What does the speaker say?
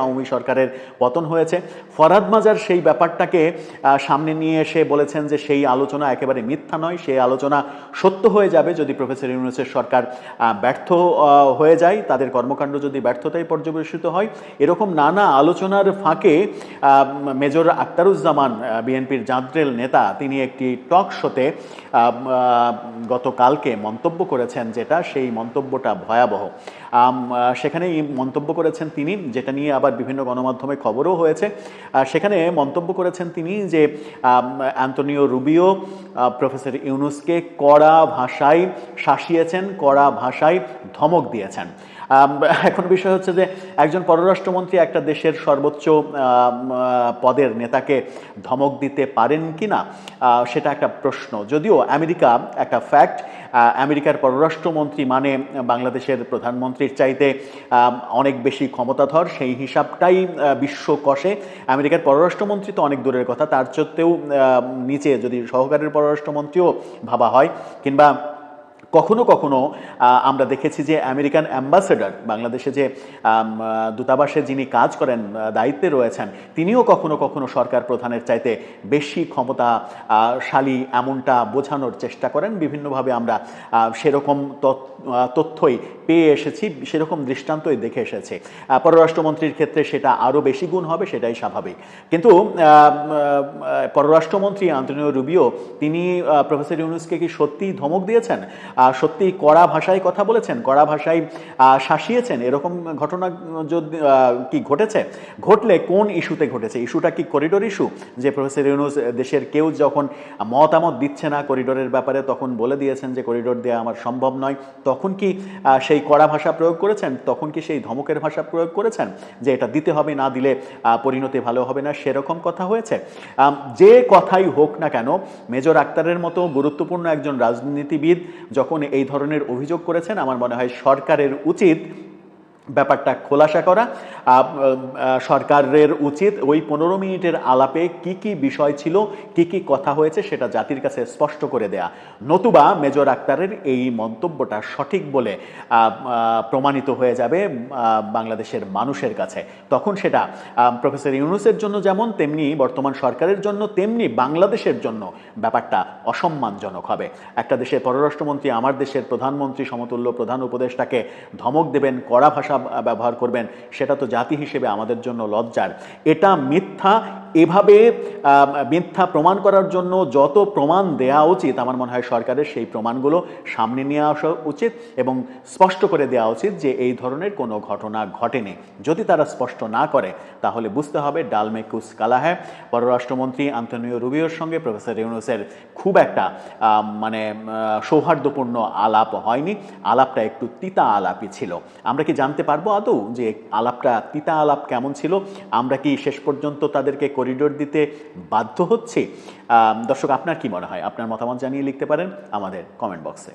আওয়ামী সরকারের পতন হয়েছে। ফরহাদ মাজার সেই ব্যাপারটাকে সামনে নিয়ে এসে বলেছেন যে সেই আলোচনা একেবারে মিথ্যা নয়, সেই আলোচনা সত্য হয়ে যাবে যদি প্রফেসর ইউনুসের সরকার ব্যর্থ হয়ে যায়, তাদের কর্মকাণ্ড যদি ব্যর্থতায় পর্যবেসিত হয়। এরকম নানা আলোচনার ফাঁকে মেজর আক্তারুজ্জামান বিএনপির জাদ্রেল নেতা, তিনি একটি টক শোতে গতকালকে মন্তব্য করেছেন যেটা, সেই মন্তব্যটা ভয়াবহ। সেখানে মন্তব্য করেছেন তিনি, যেটা নিয়ে আবার বিভিন্ন গণমাধ্যমে খবরও হয়েছে। সেখানে মন্তব্য করেছেন তিনি যে অ্যান্তোনিও রুবিও প্রফেসর ইউনুসকে কড়া ভাষায় শাসিয়েছেন, কড়া ভাষায় ধমক দিয়েছেন। এখন বিষয় হচ্ছে যে একজন পররাষ্ট্রমন্ত্রী একটা দেশের সর্বোচ্চ পদের নেতাকে ধমক দিতে পারেন কি না সেটা একটা প্রশ্ন। যদিও আমেরিকা একটা ফ্যাক্ট আমেরিকার পররাষ্ট্রমন্ত্রী মানে বাংলাদেশের প্রধানমন্ত্রীর চাইতে অনেক বেশি ক্ষমতাধর, সেই হিসাবটাই বিশ্ব কষে। আমেরিকার পররাষ্ট্রমন্ত্রী তো অনেক দূরের কথা, তার সত্ত্বেও নিচে যদি সহকারীর পররাষ্ট্রমন্ত্রীও ভাবা হয়, কিংবা কখনো কখনো আমরা দেখেছি যে আমেরিকান অ্যাম্বাসেডর বাংলাদেশে যে দূতাবাসে যিনি কাজ করেন দায়িত্বে রয়েছেন তিনিও কখনো কখনো সরকার প্রধানের চাইতে বেশি ক্ষমতা আহ, শালী এমনটা বোঝানোর চেষ্টা করেন। বিভিন্নভাবে আমরা সেরকম তথ্যই পেয়ে এসেছি সেরকম দৃষ্টান্তই দেখে এসেছি। পররাষ্ট্রমন্ত্রীর ক্ষেত্রে সেটা আরও বেশি গুণ হবে সেটাই স্বাভাবিক। কিন্তু পররাষ্ট্রমন্ত্রী আন্তনিও রুবিও তিনি প্রফেসর ইউনুসকে কি সত্যিই ধমক দিয়েছেন? আহ, সত্যিই কড়া ভাষায় কথা বলেছেন কড়া ভাষায় শাসিয়েছেন। এরকম ঘটনা যদি কি ঘটেছে? ঘটলে কোন ইস্যুতে ঘটেছে? ইস্যুটা কি করিডোর ইস্যু যে প্রফেসর ইউনুস দেশের কেউ যখন মতামত দিচ্ছে না করিডোরের ব্যাপারে তখন বলে দিয়েছেন যে করিডোর দেওয়া আমার সম্ভব নয়। তখন কি সেই কড়া ভাষা প্রয়োগ করেছেন? তখন কি সেই ধমকের ভাষা প্রয়োগ করেছেন? যে এটা দিতে হবে না দিলে পরিণতি ভালো হবে না সেরকম কথা হয়েছে। যে কথাই হোক না কেন মেজর আক্তারের মতো গুরুত্বপূর্ণ একজন রাজনীতিবিদ যখন এই ধরনের অভিযোগ করেছেন আমার মনে হয় সরকারের উচিত ব্যাপারটা খোলাসা করা। সরকারের উচিত ওই পনেরো মিনিটের আলাপে কি কি বিষয় ছিল, কি কি কথা হয়েছে সেটা জাতির কাছে স্পষ্ট করে দেয়া। নতুবা মেজর আক্তারের এই মন্তব্যটা সঠিক বলে প্রমাণিত হয়ে যাবে বাংলাদেশের মানুষের কাছে। তখন সেটা প্রফেসর ইউনুসের জন্য যেমন, তেমনি বর্তমান সরকারের জন্য, তেমনি বাংলাদেশের জন্য ব্যাপারটা অসম্মানজনক হবে। একটা দেশের পররাষ্ট্রমন্ত্রী, আমার দেশের প্রধানমন্ত্রী, সমতুল্য প্রধান উপদেষ্টাকে ধমক দেবেন কড়া ভাষা ব্যবহার করবেন সেটা তো জাতি হিসেবে আমাদের জন্য লজ্জার। এটা মিথ্যা এভাবে মিথ্যা প্রমাণ করার জন্য যত প্রমাণ দেয়া উচিত, আমার মনে হয় সরকারের সেই প্রমাণগুলো সামনে নিয়ে আসা উচিত এবং স্পষ্ট করে দেওয়া উচিত যে এই ধরনের কোনো ঘটনা ঘটেনি। যদি তারা স্পষ্ট না করে, তাহলে বুঝতে হবে ডালমেকুস কালাহে পররাষ্ট্রমন্ত্রী আন্তনিও রুবিওর সঙ্গে প্রফেসর ইউনুসের খুব একটা মানে সৌহার্দ্যপূর্ণ আলাপ হয়নি। আলাপটা একটু তিতা আলাপই ছিল। আমরা কি জানতে পারব আদৌ যে আলাপটা তিতা আলাপ কেমন ছিল? আমরা কি শেষ পর্যন্ত তাদেরকে করিডোর দিতে বাধ্য হচ্ছে। দর্শক, আপনার কি মনে হয়? আপনার মতামত জানিয়ে লিখতে পারেন আমাদের কমেন্ট বক্সে